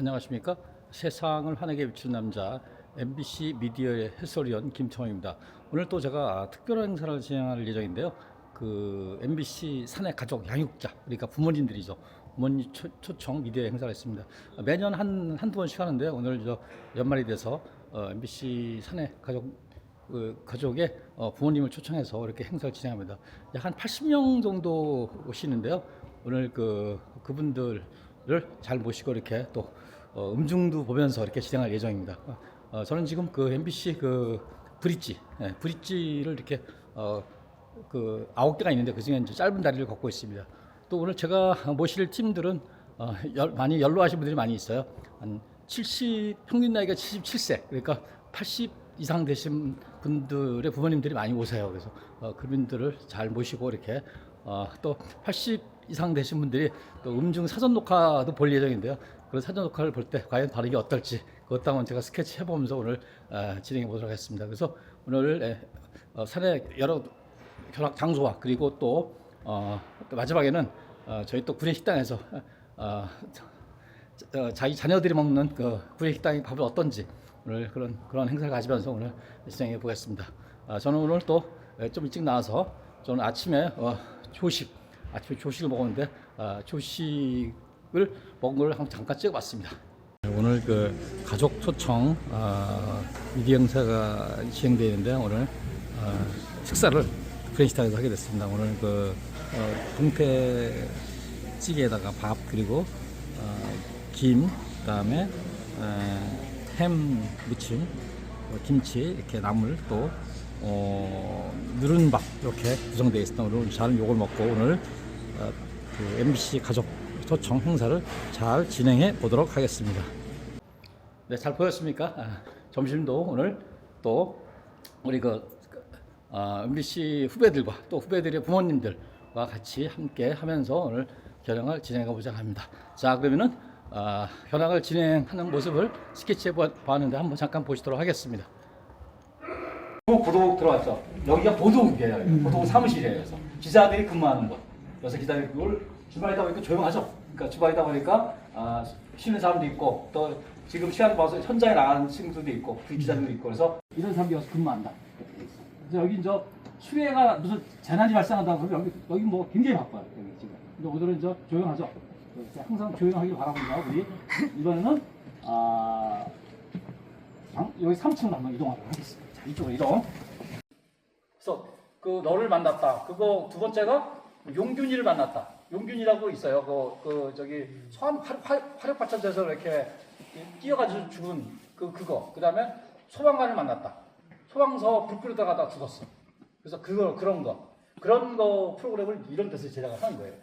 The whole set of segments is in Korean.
안녕하십니까? 세상을 환하게 비추는 남자 MBC 미디어의 해설위원 김청호입니다. 오늘 또 제가 특별한 행사를 진행할 예정인데요. 그 MBC 사내 가족 양육자 그러니까 부모님들이죠. 부모님 초, 초청 미디어 행사가 있습니다. 매년 한 한두 번씩 하는데 오늘 저 연말이 돼서 어, MBC 사내 가족 그 가족의 어, 부모님을 초청해서 이렇게 행사를 진행합니다. 약 한 80명 정도 오시는데요. 오늘 그 그분들을 잘 모시고 이렇게 또 어, 음중도 보면서 이렇게 진행할 예정입니다. 어, 어, 저는 지금 그 MBC 그 브릿지, 예, 브릿지를 이렇게 어, 그 아홉 개가 있는데 그 중에 짧은 다리를 걷고 있습니다. 또 오늘 제가 모실 팀들은 어, 열, 많이 연로하신 분들이 많이 있어요. 한 70, 평균 나이가 77세, 그러니까 80 이상 되신 분들의 부모님들이 많이 오세요. 그래서 어, 그분들을 잘 모시고 이렇게 어, 또 80 이상 되신 분들이 또 음중 사전 녹화도 볼 예정인데요. 그런 사전 녹화를 볼 때 과연 반응이 어떨지 그것 한번 제가 스케치 해보면서 오늘 어, 진행해 보도록 하겠습니다. 그래서 오늘 에, 어, 사내 여러 결합 장소와 그리고 또, 어, 또 마지막에는 어, 저희 또 구내 식당에서 어, 자- 어, 자기 자녀들이 먹는 그 구내 식당의 밥은 어떤지 오늘 그런 그런 행사를 가지면서 오늘 진행해 보겠습니다. 아, 저는 오늘 또 좀 일찍 나와서 저는 아침에 어, 조식 아침에 조식을 먹었는데 아, 조식을 먹은 걸 한번 잠깐 찍어봤습니다. 오늘 그 가족 초청 아, 미디어 행사가 진행되어 있는데 오늘 아, 식사를 프렌시타에서 하게 됐습니다. 오늘 그 어, 동태 찌개에다가 밥 그리고 어, 김 그다음에 에, 햄 무침 어, 김치 이렇게 나물 또 어, 누른밥 이렇게 구성되어 있습니다. 오늘 잘 요걸 먹고 오늘 어, 그 MBC 가족 초청 행사를 잘 진행해 보도록 하겠습니다. 네, 잘 보였습니까? 아, 점심도 오늘 또 우리 그 아, MBC 후배들과 또 후배들의 부모님들과 같이 함께 하면서 오늘 현황을 진행해 보자 합니다. 자, 그러면은 아, 현황을 진행하는 모습을 스케치해 보- 봤는데 한번 잠깐 보시도록 하겠습니다. 보도국 들어왔죠. 여기가 보도국이에요. 보도국 사무실이에요. 그래서 기자들이 근무하는 곳. 그래서 기자들이 그걸 주말이다 보니까 조용하죠. 그러니까 주말이다 보니까 아, 쉬는 사람도 있고 또 지금 시간 봐서 현장에 나가는 친구들도 있고 그 기자들도 있고 그래서 이런 사람들이 와서 근무한다. 그래서 여기 이제 수해가 무슨 재난이 발생한다 그러면 여기 여기 뭐 굉장히 바빠요. 여기 지금. 근데 오늘은 이제 조용하죠. 항상 조용하길 바랍니다. 우리 이번에는 아 방- 여기 3층으로 한번 이동하도록 하겠습니다. 자, 이쪽으로 이동. 그래서 그 너를 만났다. 그거 두 번째가 용균이를 만났다. 용균이라고 있어요. 그, 그 저기 소환 화력 발전소에서 이렇게 뛰어가지고 죽은 그 그거. 그 다음에 소방관을 만났다. 소방서 불 끄다가다 죽었어. 그래서 그거 그런 거 그런 거 프로그램을 이런 데서 제작을 하는 거예요.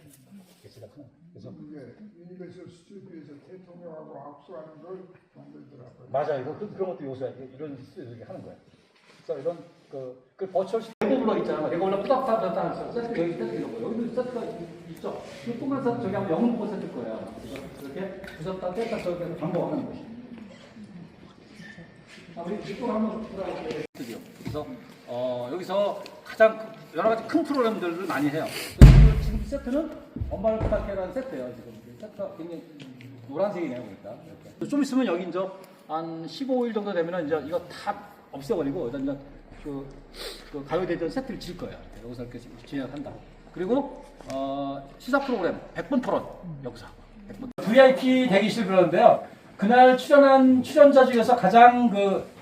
제작하는 거예요. 그래서 유니버설 스튜디오에서 대통령하고 악수하는 걸 만들더라고요. 맞아요. 이거 그, 그런 것도. 이게 이런 스튜디오 하는 거예요. 그래서 이런 그, 그 버추얼 시- 레고 블럭 있잖아요. 레고 블럭 뿌닥뿌닥 하면서 세트 여기 세트 이런 거. 여기도 세트가 있- 있죠. 이 동그란 세트 저기 하면 영문 세트일 거예요. 이렇게 부셨다 뗐다 저렇게 반복하는 것이. 자, 우리 한번. 그래서 어, 여기서 가장 크- 여러 가지 큰 프로그램들을 많이 해요. 지금 세트는 엄마를 부탁해라는 세트예요. 지금 세트가 굉장히 노란색이네요, 보니까. 이렇게. 좀 있으면 여기 이제 한 15일 정도 되면은 이제 이거 다 없애버리고 일단 그, 그 가요대전 세트를 질 거예요. 여기서 이렇게 진행한다고. 그리고 어, 시사 프로그램 100분 토론 여기서 하고. 100분. VIP 대기실 그러는데요. 그날 출연한 출연자 중에서 가장 그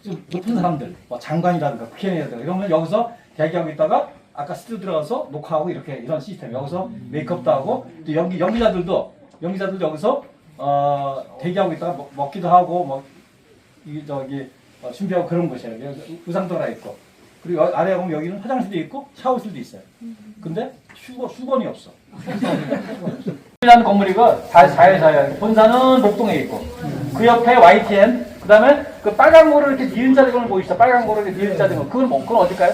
좀 높은 사람들, 뭐 장관이라든가 국회의원이라든가 이러면 여기서 대기하고 있다가 아까 스튜디오 들어가서 녹화하고 이렇게 이런 시스템 여기서 메이크업도 하고 또 연기 연기자들도 연기자들도 여기서 어 대기하고 있다가 먹, 먹기도 하고 뭐 이 저기 어, 준비하고 그런 곳이에요. 의상도 하나 있고 그리고 여- 아래에 보면 여기는 화장실도 있고 샤워실도 있어요. 근데 수거 수건이 없어. 이라는 건물이고 다 자회사예요. 본사는 목동에 있고 그 옆에 YTN 그다음에 그 빨간 거를 이렇게 니은 걸 보이시죠? 빨간 거를 이렇게 니은 자된 거 그건 뭐 그건 어딜까요?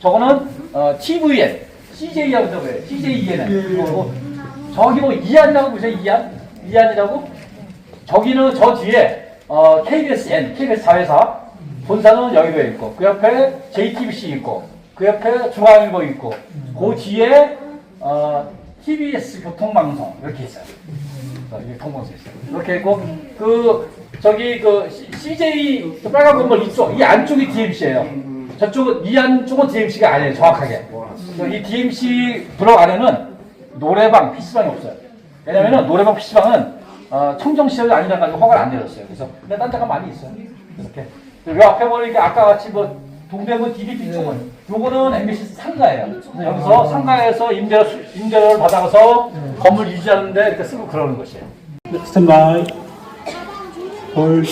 저거는 어, TVN CJ라고 적어요. CJEN 그거고 저기 뭐 이안이라고 보세요. 이안 이안이라고 저기는 저 뒤에 어, KBSN KBS 자회사 본사는 여기도 있고 그 옆에 JTBC 있고 그 옆에 중앙일보 있고 그 뒤에 어, TBS 교통방송 이렇게 있어요. 자, 이게 검은색 있어요. 이렇게 있고 그 저기 그 CJ 저 빨간 건물 이쪽 이 안쪽이 DMC예요. 저쪽은 이 안쪽은 DMC가 아니에요. 정확하게. 이 DMC 블록 안에는 노래방, PC방이 없어요. 왜냐면은 노래방, PC방은 어, 청정 시설이 아니라 가지고 허가를 안 내렸어요. 그래서 근데 딴 데가 많이 있어요. 이렇게. 요 앞에 보니까 아까 같이 뭐 동대문 DDP 쪽은 요거는 MBC 상가예요. 여기서 상가에서 임대 임대료를 받아서 건물 유지하는데 이렇게 쓰고 그러는 것이에요. 스탠바이 홀